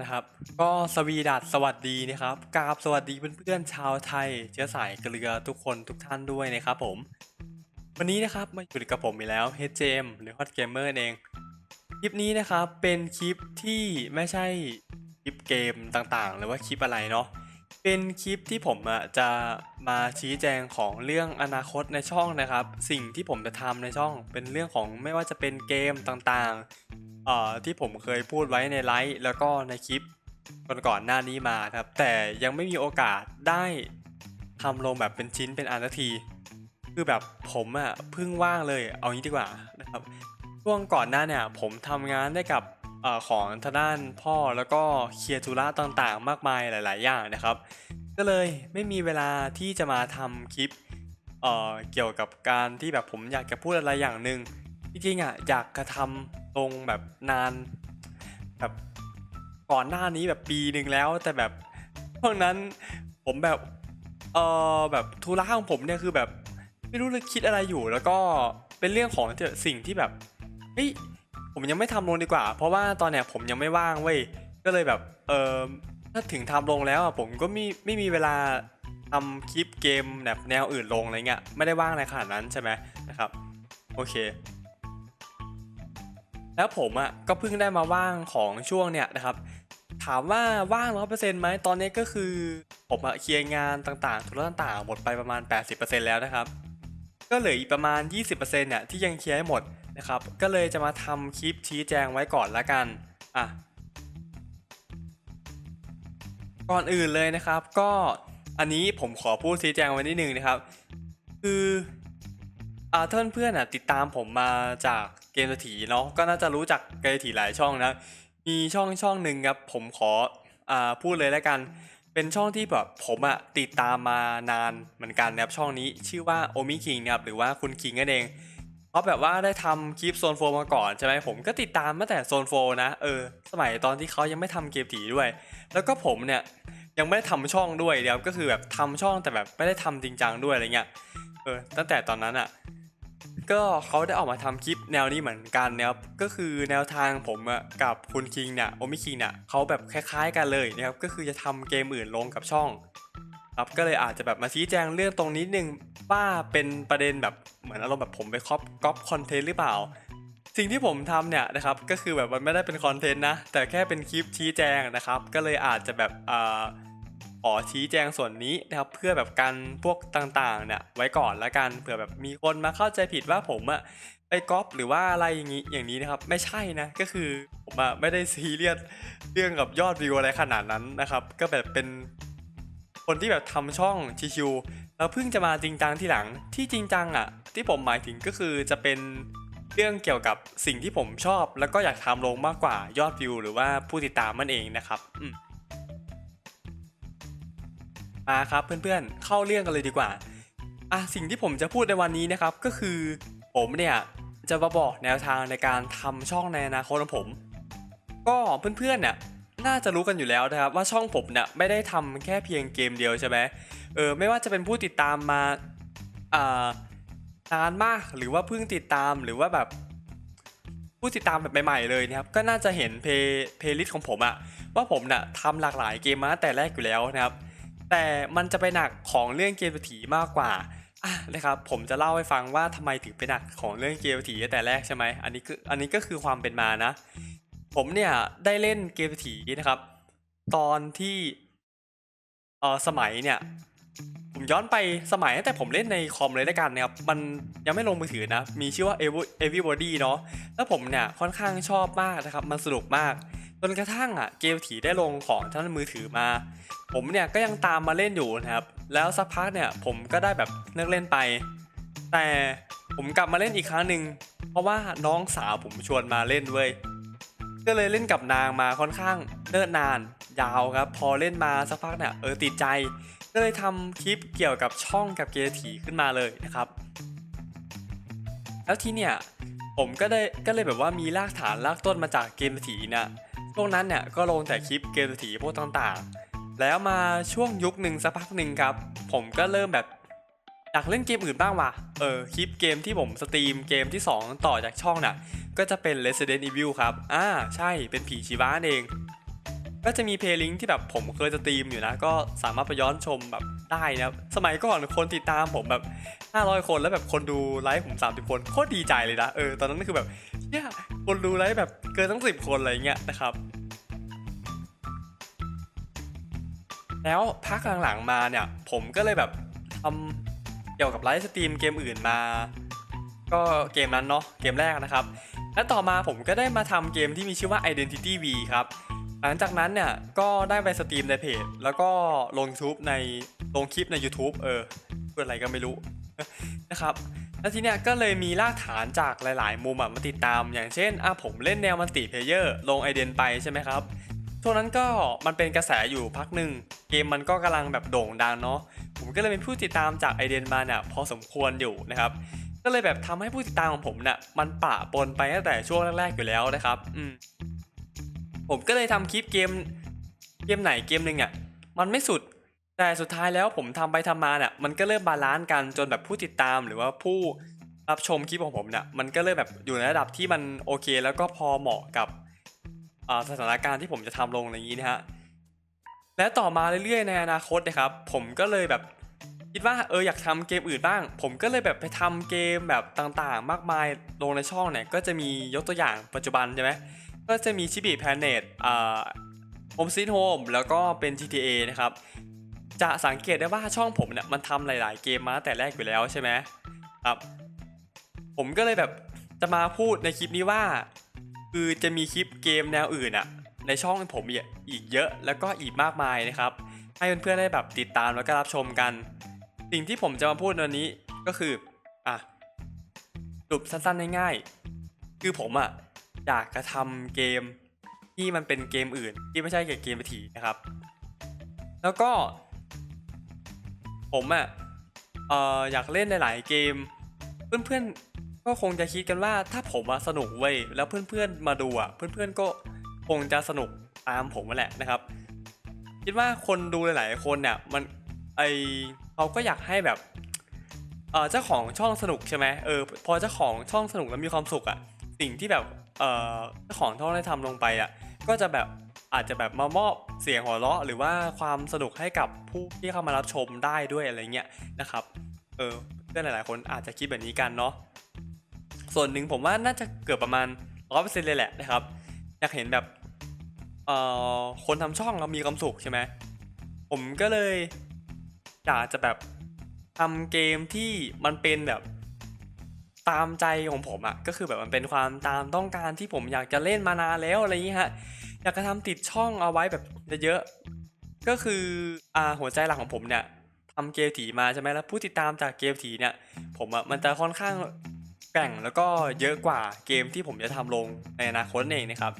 นะครับ ก็สวีดัสสวัสดีนะครับกราบสวัสดีเพื่อนๆชาวไทย เชื้อสายเกลือทุกคนทุกท่านด้วยนะครับผม วันนี้นะครับมาอยู่กับผมอีกแล้ว HJM หรือ Hot Gamer เอง คลิปนี้นะครับเป็นคลิปที่ไม่ใช่คลิปเกมต่างๆ หรือว่าคลิปอะไรเนาะ เป็นคลิปที่ผมอะจะมาชี้แจงของเรื่องอนาคตในช่องนะครับ สิ่งที่ผมจะทำในช่องเป็นเรื่องของไม่ว่าจะเป็นเกมต่างๆเอ่อที่ผมเคยพูดไว้ในไลฟ์แล้วก็ในคลิปก่อนๆหน้านี้มาครับ แต่ยังไม่มีโอกาสได้ทำลงแบบเป็นชิ้นเป็นอันที คือแบบผมอะเพิ่งว่างเลยเอางี้ดีกว่านะครับช่วงก่อนหน้าเนี่ยผมทำงานได้กับ อของทางด้านพ่อแล้วก็เคลียร์ธุระต่างๆ มากมายหลาย ๆ อย่างนะครับ ก็เลยไม่มีเวลาที่จะมาทำคลิปเเกี่ยวกับการที่แบบผมอยากจะพูดอะไรอย่างหนึ่งจริงๆอะอยากกระทำตรงแบบนานแบบก่อนหน้านี้แบบปีหนึ่งแล้วแต่แบบช่วงนั้นผมแบบเออแบบธุระของผมเนี่ยคือแบบไม่รู้เลยคิดอะไรอยู่ แล้วก็เป็นเรื่องของสิ่งที่แบบเฮ้ย ผมยังไม่ทำลงดีกว่า เพราะว่าตอนเนี้ยผมยังไม่ว่างเว้ยก็เลยแบบเออถ้าถึงทำลงแล้วอะผมก็ไม่ไม่มีเวลาทำคลิปเกมแบบแนวอื่นลงอะไรเงี้ยไม่ได้ว่างในขนาดนั้นใช่ไหมนะครับโอเค แล้วผมอะก็เพิ่งได้มาว่างของช่วงเนี้ยนะครับถามว่าว่างร้อยเปอร์เซ็นต์ไหมตอนนี้ก็คือผมอะเคลียร์งานต่างๆ ธุระต่างๆ หมดไปประมาณ 80%แล้วนะครับ ก็เหลืออีกประมาณ 20%เนี่ยที่ยังเคลียร์ให้หมด นะครับ ก็เลยจะมาทำคลิปชี้แจงไว้ก่อนละกันอะก่อนอื่นเลยนะครับ ก็อันนี้ผมขอพูดชี้แจงไว้นิดนึงนะครับ คืออ่าถ้าเพื่อนๆอะติดตามผมมาจากเกมสถีเนาะก็น่าจะรู้จักเกมสถีหลายช่องนะมีช่องช่องหนึ่งครับผมขออ่าพูดเลยแล้วกัน เป็นช่องที่แบบผมอะติดตามมานานเหมือนกันนะครับช่องนี้ชื่อว่าโอมิคิงนะครับหรือว่าคุณคิงนั่นเอง เพราะแบบว่าได้ทำคลิปโซนโฟมาก่อนใช่ไหมผมก็ติดตามตั้งแต่โซนโฟนะเออสมัยตอนที่เขายังไม่ทำเกมผีด้วย แล้วก็ผมเนี่ยยังไม่ได้ทำช่องด้วยเดียวก็คือแบบทำช่องแต่แบบไม่ได้ทำจริงจังด้วยอะไรเงี้ยเออตั้งแต่ตอนนั้นอะก็เขาได้ออกมาทำคลิปแนวนี้เหมือนกันนะครับก็คือแนวทางผมอะกับคุณคิงเนี่ยโอมิคิงเนี่ยเขาแบบคล้ายๆกันเลยนะครับก็คือจะทำเกมอื่นลงกับช่อง ครับก็เลยอาจจะแบบมาชี้แจงเรื่องตรงนี้นึงว่าเป็นประเด็นแบบเหมือนอารมณ์แบบผมไปคอปก๊อปคอนเทนต์หรือเปล่า สิ่งที่ผมทำเนี่ยนะครับก็คือแบบมันไม่ได้เป็นคอนเทนต์นะ แต่แค่เป็นคลิปชี้แจงนะครับ ก็เลยอาจจะแบบอ่าขอชี้แจงส่วนนี้นะครับเพื่อแบบกันพวกต่างๆเนี่ยไว้ก่อนละกันเผื่อแบบมีคนมาเข้าใจผิดว่าผมอะไปก๊อปหรือว่าอะไรอย่างนี้อย่างนี้นะครับ ไม่ใช่นะก็คือผมอะไม่ได้ซีเรียสเรื่องกับยอดวิวอะไรขนาดนั้นนะครับ ก็แบบเป็น คนที่แบบทำช่องชิวๆแล้วเพิ่งจะมาจริงจังที่หลังที่จริงจังอะที่ผมหมายถึงก็คือจะเป็นเรื่องเกี่ยวกับสิ่งที่ผมชอบ แล้วก็อยากทำลงมากกว่ายอดวิวหรือว่าผู้ติดตามมันเองนะครับมาครับเพื่อนๆ เข้าเรื่องกันเลยดีกว่าอะสิ่งที่ผมจะพูดในวันนี้นะครับ ก็คือผมเนี่ยจะมาบอกแนวทางในการทำช่องในอนาคตของผม ก็เพื่อนๆเนี่ย น่าจะรู้กันอยู่แล้วนะครับว่าช่องผมเนี่ยไม่ได้ทำแค่เพียงเกมเดียวใช่ไหมเออไม่ว่าจะเป็นผู้ติดตามมาอ่านานมากหรือว่าเพิ่งติดตามหรือว่าแบบผู้ติดตามแบบใหม่ๆเลยนะครับก็น่าจะเห็นเพย์เพย์ลิสต์ของผมอะว่าผมเนี่ยทำหลากหลายเกมมาแต่แรกอยู่แล้วนะครับ แต่มันจะไปหนักของเรื่องเกมผีมากกว่าอะนะครับผมจะเล่าให้ฟังว่าทำไมถึงไปหนักของเรื่องเกมผีแต่แรกใช่ไหมอันนี้คืออันนี้ก็คือความเป็นมานะ ผมเนี่ยได้เล่นเกมผีนะครับ ตอนที่เออสมัยเนี่ย ผมย้อนไปสมัยตั้งแต่ผมเล่นในคอมเลยแล้วกันนะครับ มันยังไม่ลงมือถือนะ มีชื่อว่า Everybody เนาะแล้วผมเนี่ยค่อนข้างชอบมากนะครับ มันสนุกมากจนกระทั่งอะเกมผีได้ลงของท่านมือถือมา ผมเนี่ยก็ยังตามมาเล่นอยู่นะครับ แล้วสักพักเนี่ยผมก็ได้แบบเลิกเล่นไป แต่ผมกลับมาเล่นอีกครั้งหนึ่งเพราะว่าน้องสาวผมชวนมาเล่นเว้ย ก็เลยเล่นกับนางมาค่อนข้างเนิ่นนาน ยาวครับ พอเล่นมาสักพักเนี่ยเออติดใจ ก็เลยทำคลิปเกี่ยวกับช่องกับเกมผีขึ้นมาเลยนะครับ แล้วทีเนี่ยผมก็ได้ก็เลยแบบว่ามีรากฐานรากต้นมาจากเกมผีเนะช่วงนั้นเนี่ยก็ลงแต่คลิปเกมผีพวกต่างๆ แล้วมาช่วงยุคหนึ่งสักพักหนึ่งครับ ผมก็เริ่มแบบ อยากเล่นเกมอื่นบ้างว่ะ เออคลิปเกมที่ผมสตรีมเกมที่ 2 ต่อจากช่องน่ะ ก็จะเป็น Resident Evil ครับ อ่า ใช่ เป็นผีชีวะเอง ก็จะมีเพลย์ลิงก์ที่แบบผมเคยสตรีมอยู่นะ ก็สามารถไปย้อนชมแบบได้นะสมัยก่อนคนติดตามผมแบบ 500 คนแล้วแบบคนดูไลฟ์ผม 30 คนโคตรดีใจเลยนะ เออ ตอนนั้นคือแบบเนี่ยคนดูไลฟ์แบบเกินตั้ง 10 คนอะไรเงี้ยนะครับแล้วพักหลังๆมาเนี่ย ผมก็เลยแบบทำ เกี่ยวกับไลฟ์สตรีมเกมอื่นมา ก็เกมนั้นเนาะเกมแรกนะครับ และต่อมาผมก็ได้มาทำเกมที่มีชื่อว่า Identity V ครับหลังจากนั้นเนี่ยก็ได้ไปสตรีมในเพจ แล้วก็ลง YouTube ในลงคลิปใน YouTube เออเพื่ออะไรก็ไม่รู้นะครับแล้วทีเนี้ยก็เลยมีรากฐานจากหลาย ๆ มุมมาติดตาม อย่างเช่นอะผมเล่นแนวมัลติเพเยอร์ลงไอเดนไปใช่ไหมครับ ช่วงนั้นก็มันเป็นกระแสอยู่พักหนึ่งเกมมันก็กำลังแบบโด่งดังเนาะผมก็เลยเป็นผู้ติดตามจากไอเดนมาเนี่ยพอสมควรอยู่นะครับก็เลยแบบทำให้ผู้ติดตามของผมเนี่ยมันปะปนไปตั้งแต่ช่วงแรกๆอยู่แล้วนะครับอืมผมก็เลยทำคลิปเกมเกมไหนเกมหนึ่งอะมันไม่สุดแต่สุดท้ายแล้วผมทำไปทำมาเนี่ยมันก็เริ่มบาลานซ์กันจนแบบผู้ติดตามหรือว่าผู้รับชมคลิปของผมเนี่ยมันก็เริ่มแบบอยู่ในระดับที่มันโอเค แล้วก็พอเหมาะกับ สถานการณ์ที่ผมจะทำลงอย่างนี้นะฮะและต่อมาเรื่อยๆในอนาคตนะครับ ผมก็เลยแบบคิดว่าเอออยากทำเกมอื่นบ้าง ผมก็เลยแบบไปทำเกมแบบต่างๆ มากมายลงในช่องเนี่ยก็จะมียกตัวอย่างปัจจุบันใช่ไหมก็จะมีชิบิแพนเน็ตอ่าโฮมซีทโฮมแล้วก็เป็น GTA นะครับ จะสังเกตได้ว่าช่องผมเนี่ยมันทำหลาย ๆ เกมมาแต่แรกอยู่แล้วใช่ไหมครับ ผมก็เลยแบบจะมาพูดในคลิปนี้ว่า คือจะมีคลิปเกมแนวอื่นอะในช่องผมอีกอีกเยอะแล้วก็อีกมากมายนะครับ ให้เพื่อนๆได้แบบติดตามแล้วก็รับชมกัน สิ่งที่ผมจะมาพูดวันนี้ก็คืออะสรุปสั้นๆง่ายๆคือผมอะอยากจะทำเกมที่มันเป็นเกมอื่น ที่ไม่ใช่เกี่ยวกับเกมวิถีนะครับ แล้วก็ ผมอะเอ่ออยากเล่นในหลายเกม เพื่อนๆ ก็คงจะคิดกันว่าถ้าผมอะสนุกเว้ยแล้วเพื่อนๆมาดูอะเพื่อนๆก็คงจะสนุกตามผมแหละนะครับ คิดว่าคนดูหลายๆคนเนี่ยมันไอเขาก็อยากให้แบบเออเจ้าของช่องสนุกใช่ไหมเออพอเจ้าของช่องสนุกแล้วมีความสุขอะสิ่งที่แบบเออเจ้าของช่องได้ทำลงไปอะก็จะแบบอาจจะแบบมามอบเสียงหัวเราะหรือว่าความสนุกให้กับผู้ที่เข้ามารับชมได้ด้วยอะไรเงี้ยนะครับเออเพื่อนหลายๆคนอาจจะคิดแบบนี้กันเนาะ ส่วนหนึ่งผมว่าน่าจะเกือบประมาณร้อยเปอร์เซ็นต์เลยแหละนะครับ อยากเห็นแบบเอ่อคนทำช่องเรามีความสุขใช่ไหมผมก็เลยอยากจะแบบทำเกมที่มันเป็นแบบตามใจของผมอะก็คือแบบมันเป็นความตามต้องการที่ผมอยากจะเล่นมานานแล้วอะไรอย่างนี้ฮะอยากจะทำติดช่องเอาไว้แบบเยอะๆก็คืออ่าหัวใจหลักของผมเนี่ยทำเกมถีมาใช่ไหมแล้วผู้ติดตามจากเกมถีเนี่ย ผมอะมันจะค่อนข้าง แกร่งแล้วก็เยอะกว่าเกมที่ผมจะทำลงในอนาคตเองนะครับ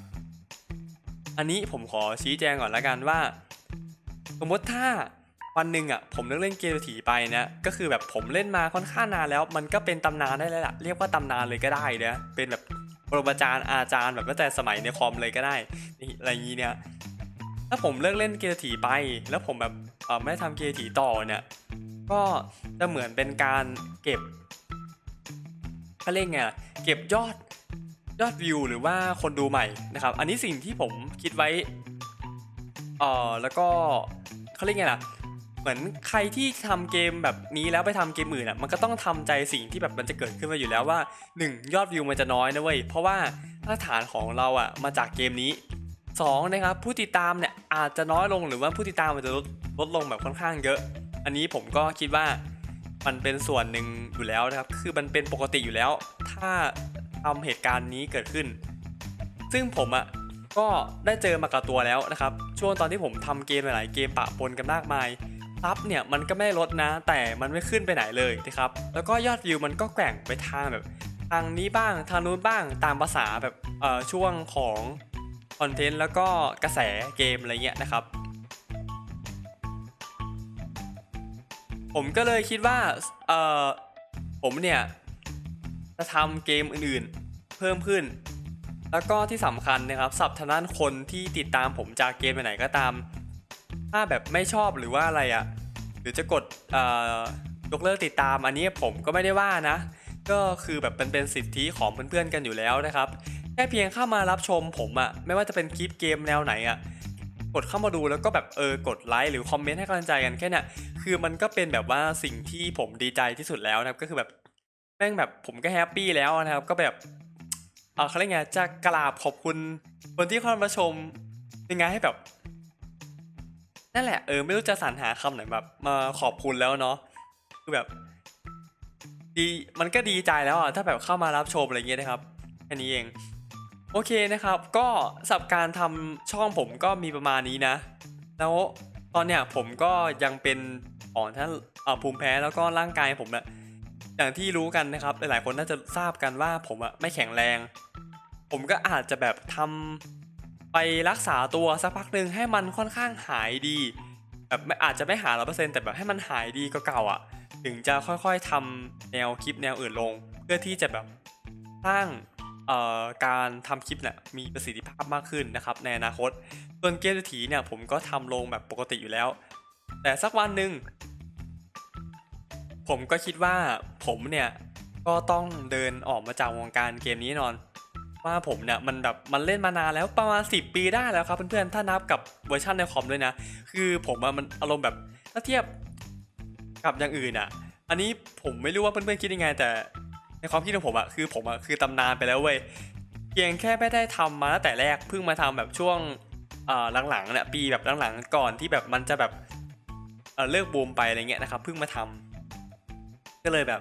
อันนี้ผมขอชี้แจงก่อนละกันว่า สมมติถ้าวันหนึ่งอะผมเลิกเล่นเกมถีไปเนี่ยก็คือแบบผมเล่นมาค่อนข้างนานแล้ว มันก็เป็นตำนานได้เลยล่ะเรียกว่าตำนานเลยก็ได้นะเป็นแบบปรมาจารย์อาจารย์แบบตั้งแต่สมัยในคอมเลยก็ได้นี่อะไรอย่างนี้เนี่ยถ้าผมเลิกเล่นเกมถีไป แล้วผมแบบเออไม่ทำเกมถีต่อเนี่ยก็จะเหมือนเป็นการเก็บ เขาเรียกไงเก็บยอดยอดวิวหรือว่าคนดูใหม่นะครับ อันนี้สิ่งที่ผมคิดไว้เอ่อแล้วก็เขาเรียกไงล่ะเหมือนใครที่ทำเกมแบบนี้แล้วไปทำเกมอื่นอะมันก็ต้องทำใจสิ่งที่แบบมันจะเกิดขึ้นมาอยู่แล้วว่า 1. ยอดวิวมันจะน้อยนะเว้ยเพราะว่ามาตรฐานของเราอะมาจากเกมนี้ 2. นะครับผู้ติดตามเนี่ยอาจจะน้อยลงหรือว่าผู้ติดตามมันจะลดลดลงแบบค่อนข้างเยอะ อันนี้ผมก็คิดว่า มันเป็นส่วนหนึ่งอยู่แล้วนะครับ คือมันเป็นปกติอยู่แล้ว ถ้าทำเหตุการณ์นี้เกิดขึ้น ซึ่งผมอะ่ะก็ได้เจอมากับตัวแล้วนะครับ ช่วงตอนที่ผมทำเกมหลายๆเกมปะปนกันมากมายซับเนี่ยมันก็ไม่ลดนะ แต่มันไม่ขึ้นไปไหนเลยนะครับ แล้วก็ยอดวิวมันก็แกว่งไปทางแบบ ทางนี้บ้างทางนู้นบ้างตามภาษาแบบเอ่อช่วงของคอนเทนต์แล้วก็กระแสเกมอะไรเงี้ยนะครับ ผมก็เลยคิดว่าเอ่อผมเนี่ยจะทำเกมอื่นๆ เพิ่มขึ้น แล้วก็ที่สำคัญนะครับสับทางด้านคนที่ติดตามผมจากเกมไหนก็ตาม ถ้าแบบไม่ชอบหรือว่าอะไรอะ่ะหรือจะกดเอ่อยกเลิกติดตามอันนี้ผมก็ไม่ได้ว่านะ ก็คือแบบเป็นเป็นสิทธิของเพื่อนๆกันอยู่แล้วนะครับ แค่เพียงเข้ามารับชมผมอะไม่ว่าจะเป็นคลิปเกมแนวไหนอะ กดเข้ามาดูแล้วก็แบบเออกดไลค์หรือคอมเมนต์ให้กำลังใจกันแค่เนี้ยคือมันก็เป็นแบบว่าสิ่งที่ผมดีใจที่สุดแล้วนะครับก็คือแบบแม่งแบบผมก็แฮปปี้แล้วนะครับ ก็แบบเออเขาเรียกไงจะกราบขอบคุณคนที่เข้ามาชมยังไงให้แบบนั่นแหละเออไม่รู้จะสรรหาคำไหนแบบมาขอบคุณแล้วเนาะคือแบบดีมันก็ดีใจแล้วอะถ้าแบบเข้ามารับชมอะไรเงี้ยนะครับแค่นี้เอง โอเคนะครับ ก็สับการทำช่องผมก็มีประมาณนี้นะ แล้วตอนเนี้ยผมก็ยังเป็นอ่อนทั้งเอ่อภูมิแพ้แล้วก็ร่างกายผมอะอย่างที่รู้กันนะครับ หลายๆคนน่าจะทราบกันว่าผมอะไม่แข็งแรง ผมก็อาจจะแบบทำไปรักษาตัวสักพักหนึ่งให้มันค่อนข้างหายดีแบบอาจจะไม่หายร้อเปอร์เซ็นต์แต่แบบให้มันหายดีก็เก่าๆอะถึงจะค่อยๆทำแนวคลิปแนวอื่นลง เพื่อที่จะแบบสร้าง การทำคลิปเนี่ยมีประสิทธิภาพมากขึ้นนะครับในอนาคต ส่วนเกมเศรษฐีเนี่ยผมก็ทำลงแบบปกติอยู่แล้ว แต่สักวันหนึ่งผมก็คิดว่าผมเนี่ยก็ต้องเดินออกมาจากวงการเกมนี้นอน ว่าผมเนี่ยมันแบบมันเล่นมานานแล้วประมาณ 10 ปีได้แล้วครับเพื่อนๆถ้านับกับเวอร์ชันในคอมด้วยนะ คือผมอะมันอารมณ์แบบถ้าเทียบกับอย่างอื่นอะ อันนี้ผมไม่รู้ว่าเพื่อนๆคิดยังไงแต่ ในความคิดของผมอะคือผมอะคือตำนานไปแล้วเว้ยเพียงแค่ไม่ได้ทำมาตั้งแต่แรกเพิ่งมาทำแบบช่วงหลังๆเนี่ยปีแบบหลังๆก่อนที่แบบมันจะแบบเลิกบูมไปอะไรเงี้ยนะครับเพิ่งมาทำก็เลยแบบ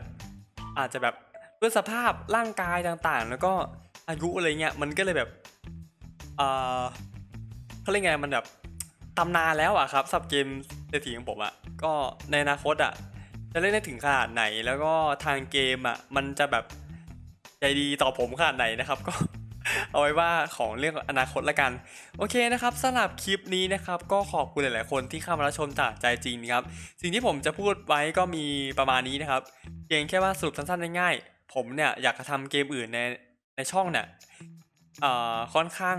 อาจจะแบบด้วยสภาพร่างกายต่างๆ แล้วก็อายุอะไรเงี้ยมันก็เลยแบบเออเขาเรียกไงมันแบบตำนานแล้วอะครับสับเกมเศรษฐีของผมอะก็ในอนาคตอะ จะเล่นได้ถึงขนาดไหน แล้วก็ทางเกมอะมันจะแบบใจดีต่อผมขนาดไหนนะครับ ก็เอาไว้ว่าของเรื่องอนาคตละกัน โอเคนะครับสำหรับคลิปนี้นะครับ ก็ขอบคุณหลาย ๆ คนที่เข้ามารับชมจากใจจริงครับ สิ่งที่ผมจะพูดไว้ก็มีประมาณนี้นะครับเพียงแค่ว่าสรุปสั้น ๆ ง่ายๆผมเนี่ยอยากจะทำเกมอื่นในในช่องเนี่ยเอ่อค่อนข้าง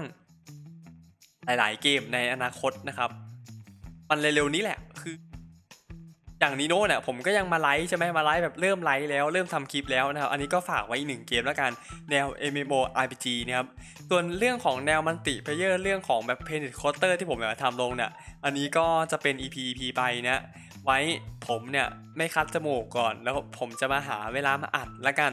หลาย ๆ เกมในอนาคตนะครับ มันเร็วๆนี้แหละ อย่างนีโน่เนี่ยผมก็ยังมาไลฟ์ใช่ไหมมาไลฟ์แบบเริ่มไลฟ์แล้วเริ่มทำคลิปแล้วนะครับ อันนี้ก็ฝากไว้อีกหนึ่งเกมแล้วกันแนว MMO RPG นะครับ ส่วนเรื่องของแนวมันติเพเยอร์เรื่องของแบบเพน t คอ r เตอร์ที่ผมอยากจะทำลงเนี่ย อันนี้ก็จะเป็น EP EP ไปนะไว้ผมเนี่ยไม่คัดจมูกก่อนแล้วผมจะมาหาเวลามาอัดแล้วกัน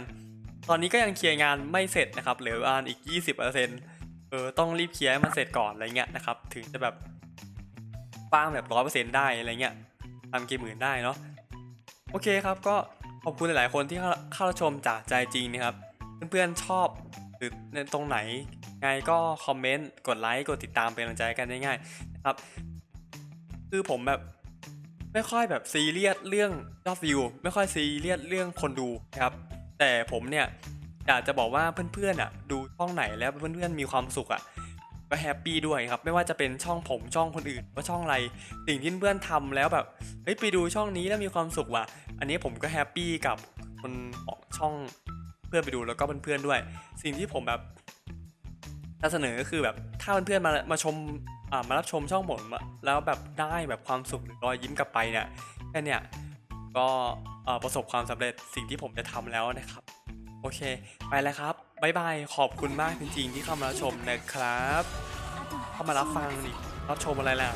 ตอนนี้ก็ยังเคลียร์งานไม่เสร็จนะครับเหลือประมาณอีก 20%เออต้องรีบเคลียร์ให้มันเสร็จก่อนอะไรเงี้ยนะครับถึงจะแบบป้างแบบร้อยเปอร์เซ็นต์ได้อะไรเงี้ย ทำเกมอื่นได้เนาะโอเคครับก็ขอบคุณหลาย ๆ คนที่เข้าเข้าชมจากใจจริงนะครับ เพื่อน ๆ ชอบหรือในตรงไหนไงก็คอมเมนต์กดไลค์กดติดตามเป็นกำลังใจกันได้ง่ายนะครับ คือผมแบบไม่ค่อยแบบซีเรียสเรื่องยอดวิว ไม่ค่อยซีเรียสเรื่องคนดูนะครับ แต่ผมเนี่ยอยากจะบอกว่าเพื่อนๆอะดูช่องไหนแล้วเพื่อนๆมีความสุขอะ ก็แฮปปี้ด้วยครับ ไม่ว่าจะเป็นช่องผมช่องคนอื่นว่าช่องอะไรสิ่งที่เพื่อนทำแล้วแบบเฮ้ยไปดูช่องนี้แล้วมีความสุขว่ะ อันนี้ผมก็แฮปปี้กับคนของช่องเพื่อนไปดูแล้วก็เพื่อนๆด้วย สิ่งที่ผมแบบจะเสนอก็คือแบบถ้าเพื่อนๆมามาชมอ่ามารับชมช่องผมแล้วแบบได้แบบความสุขหรือรอยยิ้มกลับไปเนี่ยแค่เนี้ยก็ประสบความสำเร็จสิ่งที่ผมจะทำแล้วนะครับ โอเค ไปแล้วครับ บายบายขอบคุณมากจริงๆที่เข้ามารับชมนะครับ เข้ามารับฟังนี่รับชมอะไรล่ะ